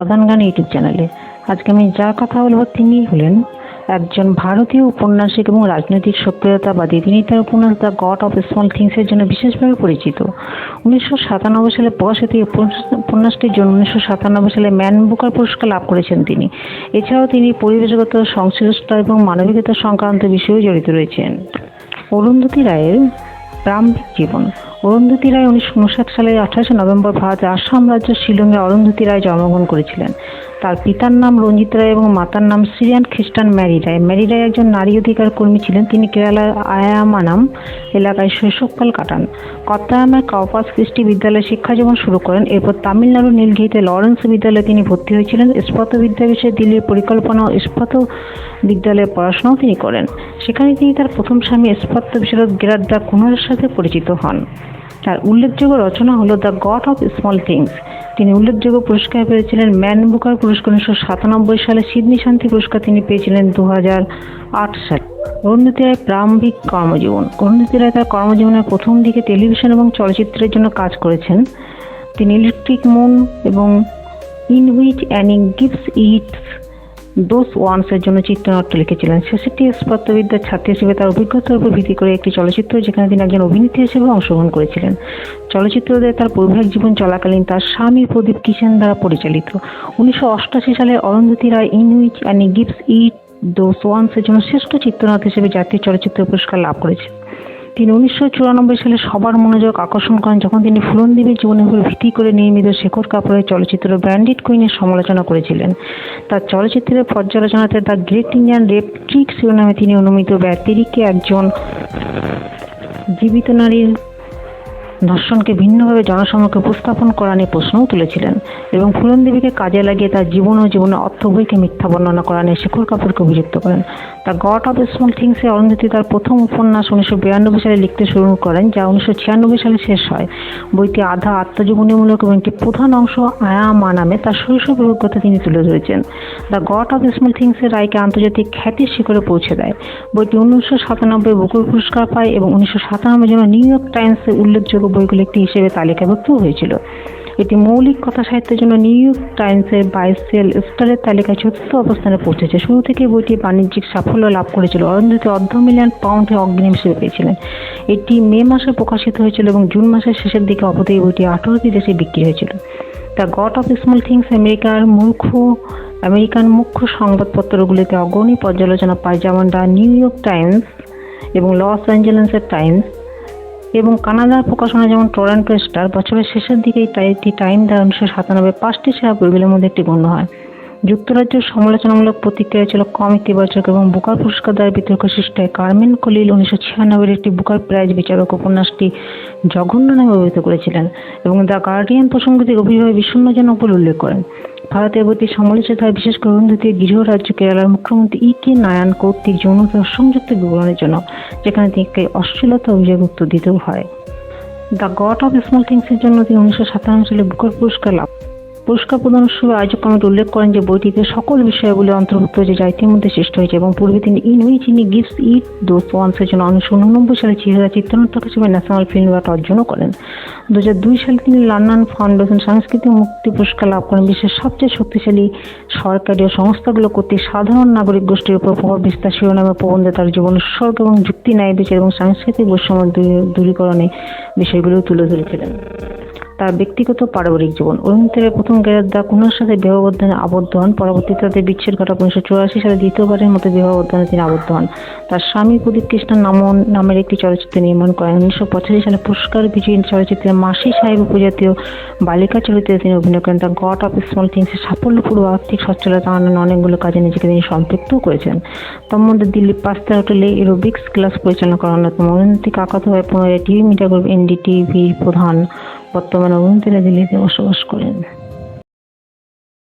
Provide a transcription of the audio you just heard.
প্রধান গান ইউটিউব চ্যানেলে। আজকে আমি যার কথা বলব তিনি হলেন একজন ভারতীয় উপন্যাসিক এবং রাজনৈতিক সক্রিয়তাবাদী তিনি তার উপন্যাস দ্য গড অফ স্মল থিংসের জন্য বিশেষভাবে পরিচিত। উনিশশো সাতানব্বই সালে প্রকাশিত উপন্যাসটির জন্য উনিশশো সাতানব্বই সালে ম্যান বুকার পুরস্কার লাভ করেছেন তিনি। এছাড়াও তিনি পরিবেশগত সংশ্লিষ্ট এবং মানবিকতা সংক্রান্ত বিষয়েও জড়িত রয়েছেন। অরুন্ধতী রায়ের প্রারম্ভিক জীবন। অরুন্ধতী রায় উনিশশো উনষাট সালের আঠাশে নভেম্বর ভারতের আসাম রাজ্য শিলংয়ে অরুন্ধতী রায় জন্মগ্রহণ করেছিলেন। তার পিতার নাম রঞ্জিত রায় এবং মাতার নাম সিরিয়ান খ্রিস্টান ম্যারি রায়। ম্যারি রায় একজন নারী অধিকার কর্মী ছিলেন। তিনি কেরালার আয়ামানাম এলাকায় শৈশবকাল কাটান। কত্তায়ামের কাউপাস কৃষ্টি বিদ্যালয়ে শিক্ষা জীবন শুরু করেন। এরপর তামিলনাড়ু নীলগিরিতে লরেন্স বিদ্যালয়ে তিনি ভর্তি হয়েছিলেন। ইস্পাত বিদ্যা বিষয়ে দিল্লির পরিকল্পনা ও ইস্পাত বিদ্যালয়ে পড়াশোনাও তিনি করেন। সেখানে তিনি তার প্রথম স্বামী স্পাত্য বিশারদ গেরাদ্দা কুমারের সাথে পরিচিত হন। তার উল্লেখযোগ্য রচনা হলো the God of small things তিনি উল্লেখযোগ্য পুরস্কার পেয়েছিলেন ম্যান বুকার পুরস্কার উনিশশো সাতানব্বই সালে সিডনি শান্তি পুরস্কার তিনি পেয়েছিলেন দু হাজার আট সালে। অরুন্ধতী রায় প্রারম্ভিক কর্মজীবন। অরুন্ধতী রায় তার কর্মজীবনের প্রথম দিকে টেলিভিশন এবং চলচ্চিত্রের জন্য কাজ করেছেন। তিনি ইলেকট্রিক মুন এবং in which Annie gives its those ওয়ান্সের জন্য চিত্রনাট্য লিখেছিলেন শেষেরটি স্পত্যবিদ্যার ছাত্রী হিসেবে তার অভিজ্ঞতার উপর ভিত্তি করে একটি চলচ্চিত্র যেখানে তিনি একজন অভিনেত্রী হিসেবে অংশগ্রহণ করেছিলেন। চলচ্চিত্রতে তার বৈবাহিক জীবন চলাকালীন তার স্বামী প্রদীপ কিষেন দ্বারা পরিচালিত। উনিশশো সালে Arundhati Roy in which Annie gives it those ওয়ান্সের জন্য শ্রেষ্ঠ চিত্রনাট্য হিসেবে জাতীয় চলচ্চিত্র পুরস্কার লাভ করেছেন। তিনি উনিশশো চুরানব্বই সালে সবার মনোযোগ আকর্ষণ করেন যখন তিনি ফুলনদেবীর জীবনের উপর ভিত্তি করে নির্মিত শেখর কাপুরের চলচ্চিত্র ব্যান্ডিট কুইনের সমালোচনা করেছিলেন। তার চলচ্চিত্রের পর্যালোচনাতে the great Indian rape trick শিরোনামে তিনি অনুমিত ব্যতিরিকে একজন জীবিত নারীর ধর্ষণকে ভিন্নভাবে জনসমক্ষে উপস্থাপন করা নিয়ে প্রশ্নও তুলেছিলেন এবং ফুলন দেবীকে কাজে লাগিয়ে তার জীবন ও জীবনের অর্থ মিথ্যা বর্ণনা করা নিয়ে শেখর কাপুরকে অভিযুক্ত করেন। দ্য গড অফ স্মল থিংসে অরুন্ধতী তার প্রথম উপন্যাস উনিশশো বিরানব্বই সালে লিখতে শুরু করেন, যা উনিশশো ছিয়ানব্বই সালে শেষ হয়। বইটি আধা আত্মজীবনীমূলক এবং একটি প্রধান অংশ আয়ামা নামে, তার শৈশব অভিজ্ঞতা তিনি তুলে ধরেছেন। দ্য গড অফ স্মল থিংসের রায়কে আন্তর্জাতিক খ্যাতির শিখরে পৌঁছে দেয়। বইটি উনিশশো সাতানব্বই বুকুর পুরস্কার পায় এবং উনিশশো সাতানব্বই জন্য নিউ ইয়র্ক টাইমসের উল্লেখযোগ্য বইগুলো একটি হিসেবে তালিকাভুক্ত হয়েছিল। এটি মৌলিক কথা সাহিত্যের জন্য নিউ ইয়র্ক টাইমসের বাইসেল স্টারের তালিকায় চতুর্থ অবস্থানে পৌঁছেছে। শুরু থেকে বইটি বাণিজ্যিক সাফল্য লাভ করেছিল। অরুন্ধতী অর্ধ মিলিয়ন পাউন্ডে অগ্রিম হিসেবে পেয়েছিলেন। এটি মে মাসে প্রকাশিত হয়েছিল এবং জুন মাসের শেষের দিকে অবধি বইটি আঠারোটি দেশে বিক্রি হয়েছিল। The God of small things আমেরিকার মূর্খ আমেরিকান মুখ্য সংবাদপত্রগুলিতে অগ্রণী পর্যালোচনা পায় যেমন দ্য নিউ ইয়র্ক টাইমস এবং লস অ্যাঞ্জেলেসের টাইমস এবং কানাডার প্রকাশনা যেমন টরন্টো স্টার, বছরের শেষের দিকে টাইটি টাইম দ্বারা উনিশশো সাতানব্বই পাঁচটি সেরা বইগুলির মধ্যে একটি গণ্য হয়। যুক্তরাজ্যের সমালোচনামূলক প্রতিক্রিয়া ছিল কম ইতিবাচক এবং বুকার পুরস্কার দ্বারা বিতর্ক সৃষ্টি হয়। কার্মেন কলিল উনিশশো ছিয়ানব্বই একটি বুকার প্রাইজ বিচারক উপন্যাসটি জঘন্য নামে অভিহিত করেছিলেন এবং দ্য গার্ডিয়ান প্রসঙ্গটি গভীরভাবে বিষণ্ণজনক বলে উল্লেখ করেন। ভারতের প্রতি সমালোচিত হয় বিশেষ করে অরুন্ধতির গৃহ রাজ্য কেরালার মুখ্যমন্ত্রী ই কে নায়ন কর্তৃক যৌনতা সংযুক্ত বিবরণের জন্য, যেখানে তাকে অশ্লীলতা অভিযোগ উত্তর দিতেও হয়। দ্য গড অফ স্মল থিংসের জন্য তিনি উনিশশো সাতান্ন সালে বুকার পুরস্কার লাভ পুরস্কার প্রদান উৎসবে আয়োজক কমিটি উল্লেখ করেন যে বইটিতে সকল বিষয়াবলী অন্তর্ভুক্ত হয়েছে যা ইতিমধ্যে সৃষ্টি হয়েছে এবং পূর্বে তিনি in which Annie gives it those ওয়ান্সের জন্য উনিশশো উননব্বই সালে চিহরা চিত্রনাট্যক হিসেবে ন্যাশনাল ফিল্ম অ্যাওয়ার্ড অর্জনও করেন। দু হাজার দুই সালে তিনি লন্ডন ফাউন্ডেশন সাংস্কৃতিক মুক্তি পুরস্কার লাভ করেন। বিশ্বের সবচেয়ে শক্তিশালী সরকারি ও সংস্থাগুলো কর্তৃক সাধারণ নাগরিক গোষ্ঠীর উপর প্রভাব বিস্তার শিরোনামে প্রবন্ধে তার জীবন, উৎসর্গ এবং যুক্তি ন্যায় বিচার এবং সাংস্কৃতিক বৈষম্য দূরী- দূরীকরণে বিষয়গুলো তুলে ধরেছিলেন। তার ব্যক্তিগত পারিবারিক জীবন। অরুণিতের প্রথম গ্রেপ্তার কুনার সাথে বিবাহবন্ধনে আবদ্ধ হন। পরবর্তীতে তাদের বিচ্ছেদ ঘটা উনিশশো চুরাশি সালে দ্বিতীয়বারের মতো বিবাহবন্ধনে তিনি আবদ্ধ হন। তার স্বামী প্রদীপ কৃষ্ণন নামন নামের একটি চলচ্চিত্র নির্মাণ করেন। উনিশশো পঁচাশি সালে পুরস্কার বিজয়ী চলচ্চিত্রে মাসি সাহেব উপজাতীয় বালিকা চরিত্রে তিনি অভিনয় করেন। তার গড অফ স্মল থিংসের সাফল্যপূর্ব আর্থিক সচ্ছলতা অন্যান্য অনেকগুলো কাজে নিজেকে তিনি সম্পৃক্তও করেছেন। তার মধ্যে দিল্লির পাঁচটা হোটেলে এরোবিক্স ক্লাস পরিচালনা করা অন্যতম অরুণতী কাকাতো হয় পুনরায় টিভি মিডিয়া গ্রুপ এনডিটিভির প্রধান। বর্তমানে অরুণতীরা দিল্লিতে বসবাস করেন।